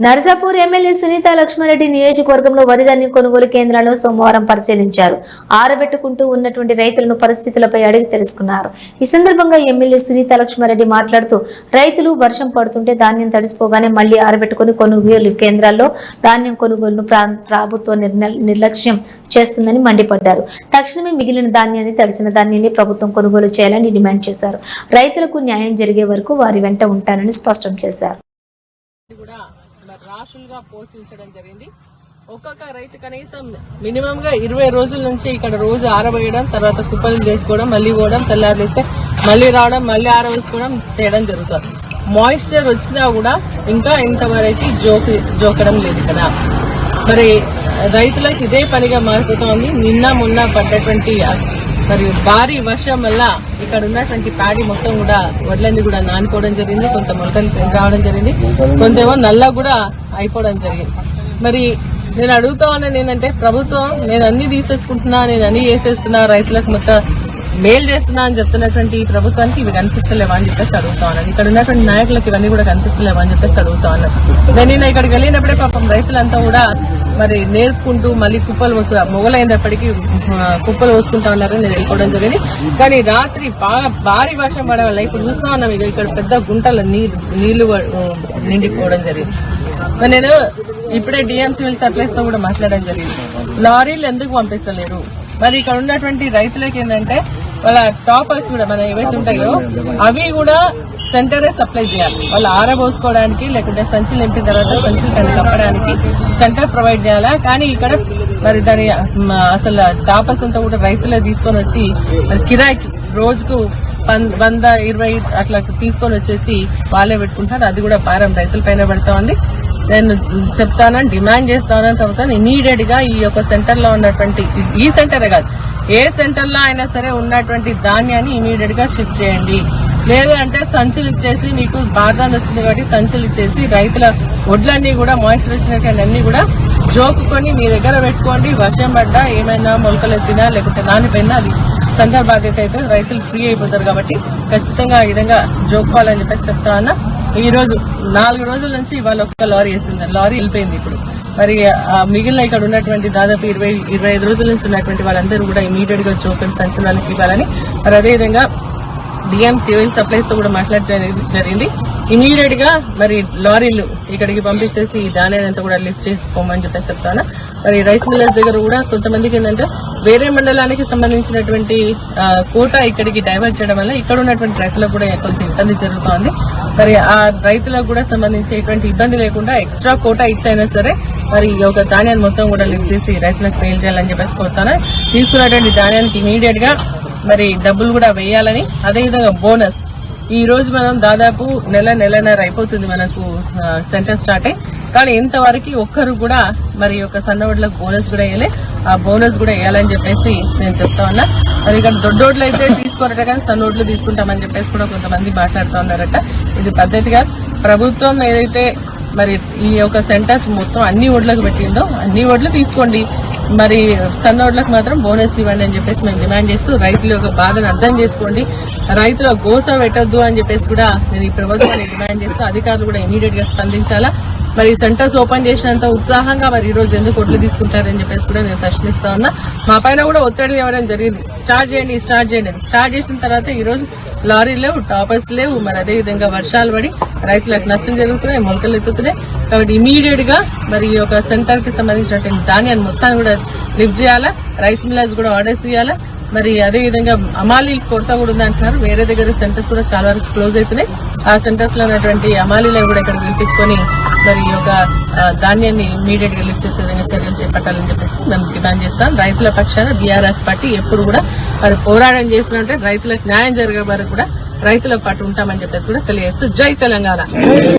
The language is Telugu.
నర్సాపూర్ ఎమ్మెల్యే సునీత లక్ష్మారెడ్డి నియోజకవర్గంలో వరి ధాన్యం కొనుగోలు కేంద్రాలను సోమవారం పరిశీలించారు. ఆరబెట్టుకుంటూ ఉన్నటువంటి రైతులను పరిస్థితులపై అడిగి తెలుసుకున్నారు. ఈ సందర్భంగా ఎమ్మెల్యే సునీత లక్ష్మారెడ్డి మాట్లాడుతూ రైతులు వర్షం పడుతుంటే ధాన్యం తడిసిపోగానే మళ్ళీ ఆరబెట్టుకుని కొనుగోలు కేంద్రాల్లో ధాన్యం కొనుగోలును ప్రా- ప్రభుత్వం నిర్లక్ష్యం చేస్తుందని మండిపడ్డారు. తక్షణమే మిగిలిన ధాన్యాన్ని తడిసిన ధాన్యాన్ని ప్రభుత్వం కొనుగోలు చేయాలని డిమాండ్ చేశారు. రైతులకు న్యాయం జరిగే వరకు వారి వెంట ఉంటానని స్పష్టం చేశారు. రాశులుగా పోషించడం జరిగింది. ఒక్కొక్క రైతు కనీసం మినిమం గా ఇరవై రోజుల నుంచి ఇక్కడ రోజు ఆరబోయడం తర్వాత కుప్పలు చేసుకోవడం మళ్ళీ పోవడం తెల్లారిస్తే మళ్ళీ రావడం మళ్ళీ ఆరవేసుకోవడం చేయడం జరుగుతుంది. మాయిశ్చర్ వచ్చినా కూడా ఇంకా ఇంతవరకు జోకి జోకడం లేదు కదా మరి రైతులకు ఇదే పనిగా మారిపోతోంది. నిన్న మొన్న పడ్డటువంటి మరి భారీ వర్షం వల్ల ఇక్కడ ఉన్నటువంటి ప్యాడీ మొత్తం కూడా వడ్లన్నీ కూడా నానిపోవడం జరిగింది. కొంత మొలకలు రావడం జరిగింది. కొంతేమో నల్ల కూడా అయిపోవడం జరిగింది. మరి నేను అడుగుతా ఉన్నది ఏంటంటే ప్రభుత్వం నేను అన్ని తీసేసుకుంటున్నా నేను అన్ని చేసేస్తున్నా రైతులకు మొత్తం మేలు చేస్తున్నా అని చెప్తున్నటువంటి ప్రభుత్వానికి ఇవి కనిపిస్తలేవా అని చెప్పేసి అడుగుతా ఉన్నాను. ఇక్కడ ఉన్నటువంటి నాయకులకు ఇవన్నీ కూడా కనిపిస్తలేవా అని చెప్పేసి అడుగుతా ఉన్నాను. నేను ఇక్కడికి వెళ్ళినప్పుడే పాపం రైతులంతా కూడా మరి నేర్పుకుంటూ మళ్ళీ కుప్పలు వస్తు మొగలైనప్పటికీ కుప్పలు పోసుకుంటా ఉన్నారని నేను వెళ్ళిపోవడం జరిగింది. కానీ రాత్రి బాగా భారీ వర్షం పడే వల్ల ఇప్పుడు చూస్తా ఉన్నాం ఇక ఇక్కడ పెద్ద గుంటల నీళ్ళు నీళ్ళు నిండిపోవడం జరిగింది. మరి నేను ఇప్పుడే డిఎంసీ వెళ్ళి సప్లైస్తో కూడా మాట్లాడడం జరిగింది. లారీలు ఎందుకు పంపిస్తలేరు? మరి ఇక్కడ ఉన్నటువంటి రైతులకి ఏంటంటే వాళ్ళ టాపర్స్ కూడా మన ఏవైతే ఉంటాయో అవి కూడా సెంటరే సప్లై చేయాలి. వాళ్ళు ఆరబోసుకోవడానికి లేకుంటే సంచులు నింపిన తర్వాత సంచులు కానీ కప్పడానికి సెంటర్ ప్రొవైడ్ చేయాలా? కానీ ఇక్కడ మరి దాని అసలు టాపర్స్ అంతా కూడా రైతులే తీసుకొని వచ్చి మరి కిరాయికి రోజుకు వంద ఇరవై అట్లా తీసుకొని వచ్చేసి వాళ్ళే పెట్టుకుంటారు. అది కూడా భారం రైతుల పైన పెడతా ఉంది. నేను చెప్తానని డిమాండ్ చేస్తానని తర్వాత ఇమీడియట్గా ఈ యొక్క సెంటర్లో ఉన్నటువంటి ఈ సెంటరే కాదు ఏ సెంటర్లో అయినా సరే ఉన్నటువంటి ధాన్యాన్ని ఇమీడియట్గా షిఫ్ట్ చేయండి. లేదు అంటే సంచులు ఇచ్చేసి మీకు బార్దాన్ వచ్చింది కాబట్టి సంచులు ఇచ్చేసి రైతుల వడ్లన్నీ కూడా మాయిశ్చర్ అన్ని కూడా జోకుకొని మీ దగ్గర పెట్టుకోండి. వర్షం పడ్డా ఏమైనా మొలకలు ఎత్తినా లేకపోతే నానిపోయినా అది సెంటర్ బాధ్యత అయితే రైతులు ఫ్రీ అయిపోతారు కాబట్టి ఖచ్చితంగా ఈ విధంగా జోక్కోవాలని చెప్పేసి చెప్తా ఉన్నా. ఈ రోజు నాలుగు రోజుల నుంచి ఇవాళ ఒక్క లారీ వచ్చింది. లారీ వెళ్ళిపోయింది ఇప్పుడు. మరి మిగిలిన ఇక్కడ ఉన్నటువంటి దాదాపు ఇరవై ఇరవై ఐదు రోజుల నుంచి ఉన్నటువంటి వాళ్ళందరూ కూడా ఇమీడియట్గా జోకన్ సంచిన ఇవ్వాలని. మరి అదేవిధంగా డిఎం సివిల్ సప్లైస్తో కూడా మాట్లాడడం జరిగింది. ఇమీడియట్గా మరి లారీలు ఇక్కడికి పంపించేసి ఈ అంతా కూడా లిఫ్ట్ చేసుకోమని చెప్పేసి చెప్తాను. మరి రైస్ మిల్లర్స్ దగ్గర కూడా కొంతమందికి ఏంటంటే వేరే మండలానికి సంబంధించినటువంటి కోట ఇక్కడికి డైవర్ట్ చేయడం వల్ల ఇక్కడ ఉన్నటువంటి రైతులకు కూడా కొంత ఇబ్బంది జరుగుతోంది. మరి ఆ రైతులకు కూడా సంబంధించి ఎటువంటి ఇబ్బంది లేకుండా ఎక్స్ట్రా కోటా ఇచ్చైనా సరే మరి ఈ యొక్క ధాన్యాన్ని మొత్తం కూడా లిఫ్ట్ చేసి రైతులకు మేలు చేయాలని చెప్పేసి కోరుతాను. తీసుకున్నటువంటి ధాన్యానికి ఇమీడియట్గా మరి డబ్బులు కూడా వేయాలని అదేవిధంగా బోనస్. ఈ రోజు మనం దాదాపు నెల నెలన్నర అయిపోతుంది మనకు సెంటర్ స్టార్ట్ అయ్యి కానీ ఇంతవరకు ఒక్కరు కూడా మరి ఒక యొక్క సన్నవడ్లకు బోనస్ కూడా వేయలే. ఆ బోనస్ కూడా వేయాలని చెప్పేసి నేను చెప్తా ఉన్నా. మరి ఇక్కడ దొడ్డోడ్లు అయితే తీసుకోరట కానీ సన్నోడ్లు తీసుకుంటామని చెప్పేసి కూడా కొంతమంది మాట్లాడుతూ ఉన్నారట. ఇది పద్ధతిగా ప్రభుత్వం ఏదైతే మరి ఈ యొక్క సెంటర్స్ మొత్తం అన్ని ఓడ్లకు పెట్టిందో అన్ని ఓడ్లు తీసుకోండి. మరి సన్నోళ్ళకి మాత్రం బోనస్ ఇవ్వండి అని చెప్పేసి మేము డిమాండ్ చేస్తూ రైతుల యొక్క బాధను అర్థం చేసుకోండి. రైతుల గోస పెట్టొద్దు అని చెప్పేసి కూడా నేను ఈ ప్రభుత్వాన్ని డిమాండ్ చేస్తూ అధికారులు కూడా ఇమీడియట్గా స్పందించాలా? మరి సెంటర్స్ ఓపెన్ చేసినంత ఉత్సాహంగా మరి ఈ రోజు ఎందుకు ఒడ్లు తీసుకుంటారని చెప్పేసి కూడా నేను ప్రశ్నిస్తా ఉన్నా. మా పైన కూడా ఒత్తిడి ఇవ్వడం జరిగింది. స్టార్ట్ చేయండి స్టార్ట్ చేయండి స్టార్ట్ చేసిన తర్వాత ఈ రోజు లారీలు లేవు టాపర్స్ లేవు. మరి అదే విధంగా వర్షాలు పడి రైతులకు నష్టం జరుగుతున్నాయి మొలకలు ఎత్తుతున్నాయి. కాబట్టి ఇమీడియట్గా మరి ఈ యొక్క సెంటర్కి సంబంధించినటువంటి ధాన్యాన్ని మొత్తాన్ని కూడా లిఫ్ట్ చేయాలా? రైస్ మిల్లర్స్ కూడా ఆర్డర్స్ ఇవ్వాలా? మరి అదే విధంగా అమాలీ కొరత కూడా ఉంది అంటున్నారు. వేరే దగ్గర సెంటర్స్ కూడా చాలా వరకు క్లోజ్ అవుతున్నాయి ఆ సెంటర్స్లో ఉన్నటువంటి అమాలీలను కూడా ఇక్కడ పిలిపించుకొని మరి ఈ యొక్క ధాన్యాన్ని ఇమీడియట్గా లిఫ్ట్ చేసే విధంగా చర్యలు చేపట్టాలని చెప్పేసి మేము డిమాండ్ చేస్తాం. రైతుల పక్షాన బీఆర్ఎస్ పార్టీ ఎప్పుడు కూడా మరి పోరాటం చేసినట్టే రైతులకు న్యాయం జరిగే వరకు కూడా రైతుల పాటు ఉంటామని చెప్పేసి కూడా తెలియజేస్తూ జై తెలంగాణ.